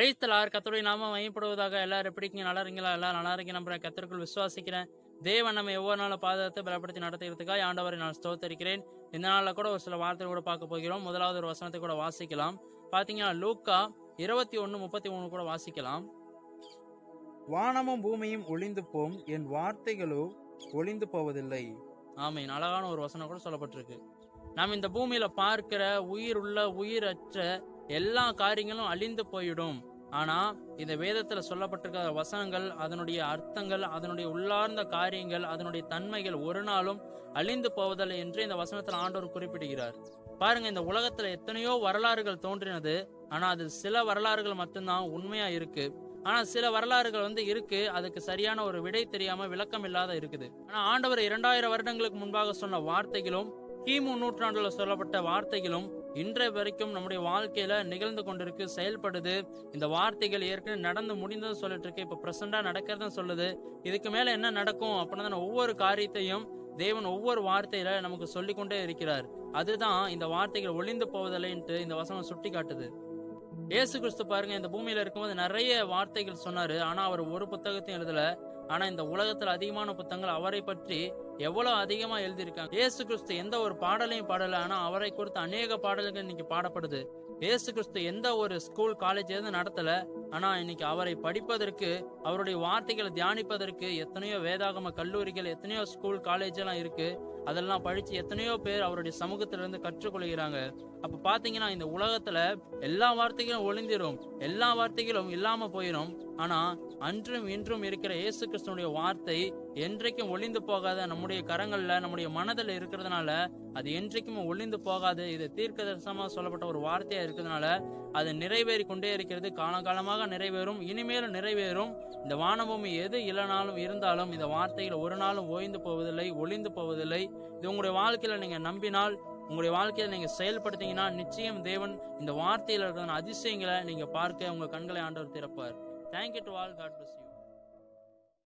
பிரைஸ்தலார் கத்தருடைய நாம மையப்படுவதாக எல்லாரும் எப்படிங்க நல்லா இருக்கீங்களா? எல்லாம் நல்லா இருக்கீங்க. நம்புறேன். கத்தருக்குள் விசுவாசிக்கிறேன். தேவன் நம்ம ஒவ்வொரு நாளும் பாதத்தை பலப்படுத்தி நடத்துகிறதுக்காக ஆண்டவரை நான் ஸ்தோத்தரிக்கிறேன். இந்த நாளில் கூட ஒரு சில வார்த்தைகள் கூட பார்க்க போகிறோம். முதலாவது ஒரு வசனத்தை கூட வாசிக்கலாம். பாத்தீங்கன்னா லூக்கா இருபத்தி ஒன்று முப்பத்தி மூணு கூட வாசிக்கலாம். வானமும் பூமியும் ஒளிந்து போம் என் வார்த்தைகளோ ஒளிந்து போவதில்லை. ஆமீன். அழகான ஒரு வசனம் கூட சொல்லப்பட்டிருக்கு. நாம் இந்த பூமியில பார்க்கிற உயிர் உள்ள உயிரற்ற எல்லா காரியங்களும் அழிந்து போயிடும். ஆனா இந்த வேதத்துல சொல்லப்பட்டிருக்கிற வசனங்கள் அதனுடைய அர்த்தங்கள் அதனுடைய உள்ளார்ந்த காரியங்கள் அதனுடைய தன்மைகள் ஒரு நாளும் அழிந்து போவதில்லை என்று இந்த வசனத்துல ஆண்டவர் குறிப்பிடுகிறார். பாருங்க இந்த உலகத்துல எத்தனையோ வரலாறுகள் தோன்றினது. ஆனா அது சில வரலாறுகள் மட்டும்தான் உண்மையா இருக்கு. ஆனா சில வரலாறுகள் வந்து இருக்கு. அதுக்கு சரியான ஒரு விடை தெரியாம விளக்கம் இல்லாத இருக்குது. ஆனா ஆண்டவர் இரண்டாயிரம் வருடங்களுக்கு முன்பாக சொன்ன வார்த்தைகளும் கிமு நூற்றாண்டுல சொல்லப்பட்ட வார்த்தைகளும் இன்றைய வரைக்கும் நம்முடைய வாழ்க்கையில நிகழ்ந்து கொண்டிருக்கு செயல்படுது. இந்த வார்த்தைகள் ஏற்கனவே நடந்து முடிந்ததும் சொல்லிட்டு இருக்கு. இப்ப பிரசண்டா நடக்கிறதும் சொல்லுது. இதுக்கு மேல என்ன நடக்கும் அப்படின்னா ஒவ்வொரு காரியத்தையும் தேவன் ஒவ்வொரு வார்த்தையில நமக்கு சொல்லிக்கொண்டே இருக்கிறார். அதுதான் இந்த வார்த்தைகள் ஒளிந்து போவதில்லைன்ட்டு இந்த வசனம் சுட்டி காட்டுது ஏசு கிறிஸ்து பாருங்க இந்த பூமியில இருக்கும்போது நிறைய வார்த்தைகள் சொன்னாரு. ஆனா அவர் ஒரு புத்தகத்தையும் எழுதல. ஆனா இந்த உலகத்துல அதிகமான புத்தகங்கள் அவரை பற்றி எவ்வளவு அதிகமா எழுதியிருக்காங்க? இயேசு கிறிஸ்து எந்த ஒரு பாடலையும் பாடல. ஆனா அவரை குறித்து அநேக பாடல்கள் இன்னைக்கு பாடப்படுது. இயேசு கிறிஸ்து எந்த ஒரு ஸ்கூல் காலேஜ் எதுவும் நடத்தல. ஆனா இன்னைக்கு அவரை படிப்பதற்கு அவருடைய வார்த்தைகளை தியானிப்பதற்கு எத்தனையோ வேதாகம கல்லூரிகள் எத்தனையோ ஸ்கூல் காலேஜ் எல்லாம் இருக்கு. அதெல்லாம் படிச்சு எத்தனையோ பேர் அவருடைய சமூகத்திலிருந்து கற்றுக்கொள்கிறாங்க. அப்ப பாத்தீங்கன்னா இந்த உலகத்துல எல்லா வார்த்தைகளும் ஒளிந்திரும். எல்லா வார்த்தைகளும் இல்லாம போயிடும் ஆனா அன்றும் இன்றும் இருக்கிற இயேசு கிறிஸ்துனுடைய வார்த்தை என்றைக்கும் ஒளிந்து போகாத நம்முடைய கரங்கள்ல நம்முடைய மனதில் இருக்கிறதுனால அது என்றைக்கும் ஒளிந்து போகாது. இது தீர்க்க தரிசனமாக சொல்லப்பட்ட ஒரு வார்த்தையா இருக்கிறதுனால அது நிறைவேறி கொண்டே இருக்கிறது. காலங்காலமாக நிறைவேறும் இனிமேலும் நிறைவேறும். இந்த வானபூமி எது இல்லைனாலும் இருந்தாலும் இந்த வார்த்தைகள் ஒரு நாளும் ஓய்ந்து போவதில்லை ஒளிந்து போவதில்லை. இது உங்களுடைய வாழ்க்கையில நீங்க நம்பினால் உங்களுடைய வாழ்க்கையில நீங்க செயல்படுத்தீங்கன்னா நிச்சயம் தேவன் இந்த வார்த்தையில இருக்கிற அதிசயங்களை நீங்க பார்க்க உங்க கண்களை ஆண்டவர் திறப்பார். Thank you to all God bless